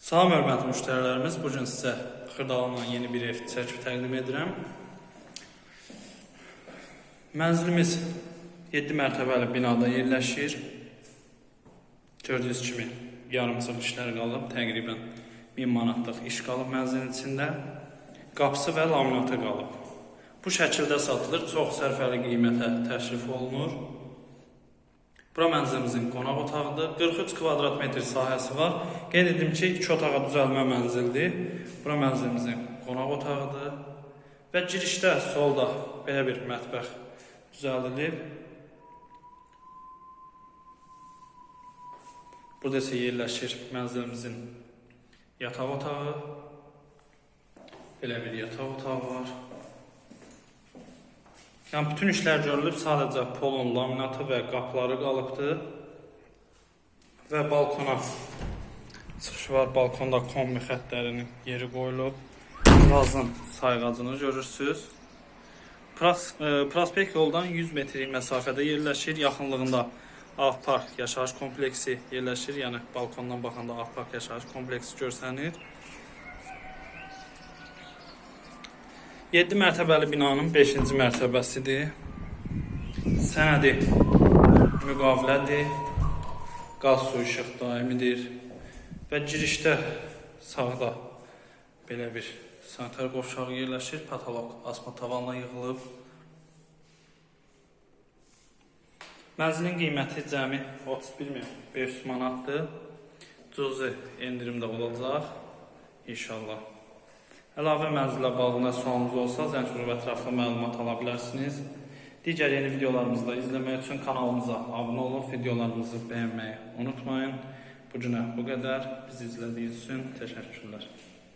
Salam hörmətli müştərilərimiz, bu gün sizə Xırdalandan yeni bir ev çəkib təqdim edirəm. Mənzilimiz 7 mərtəbəli binada yerləşir. Gördüyünüz kimi yarımçıq işlər qalıb, təqribən 1000 manatlıq iş qalıb mənzilin içində. Qapısı və laminatı qalıb. Bu şəkildə satılır, çox sərfəli qiymətə təklif olunur. Bura mənzilimizin qonaq otağıdır. 43 kvadrat metr sahəsi var. Qeyd edim ki, 2 otağa düzəlmə mənzildir. Bura mənzilimizin qonaq otağıdır. Və girişdə solda belə bir mətbəx düzəldilib. Burada isə yerləşir mənzilimizin yataq otağı. Belə bir yataq otağı var. Yəni bütün işlər görülüb, sadəcə polun laminatı və qapıları qalıbdır. Və balkona çıxış var. Balkonda kombi xəttlərinin yeri qoyulub. Gazın sayğacını görürsüz. Pras, e, prospekt yoldan 100 metrlik məsafədə yerləşir. Yaxınlığında Ağ Park yaşayış kompleksi yerləşir. Yəni balkondan baxanda Ağ Park yaşayış kompleksi görsənir. 7 mərtəbəli binanın 5-ci mərtəbəsidir. Sənədi müqavilədir. Qaz su işıq daimidir. Və girişdə sağda belə bir sanitar qovşağı yerləşir. Patolog asma tavanla yığılıb. Mənzilin qiyməti cəmi 31500 manatdır. Cüzi endirimdə olacaq inşallah. Əlavə mənzillə bağlı sualınız olsa, zəng vurub ətraflı məlumat ala bilərsiniz. Digər yeni videolarımızı da izləmək üçün kanalımıza abunə olub, videolarımızı bəyənməyi unutmayın. Bu günə bu qədər. Bizi izlədiyiniz üçün təşəkkürlər.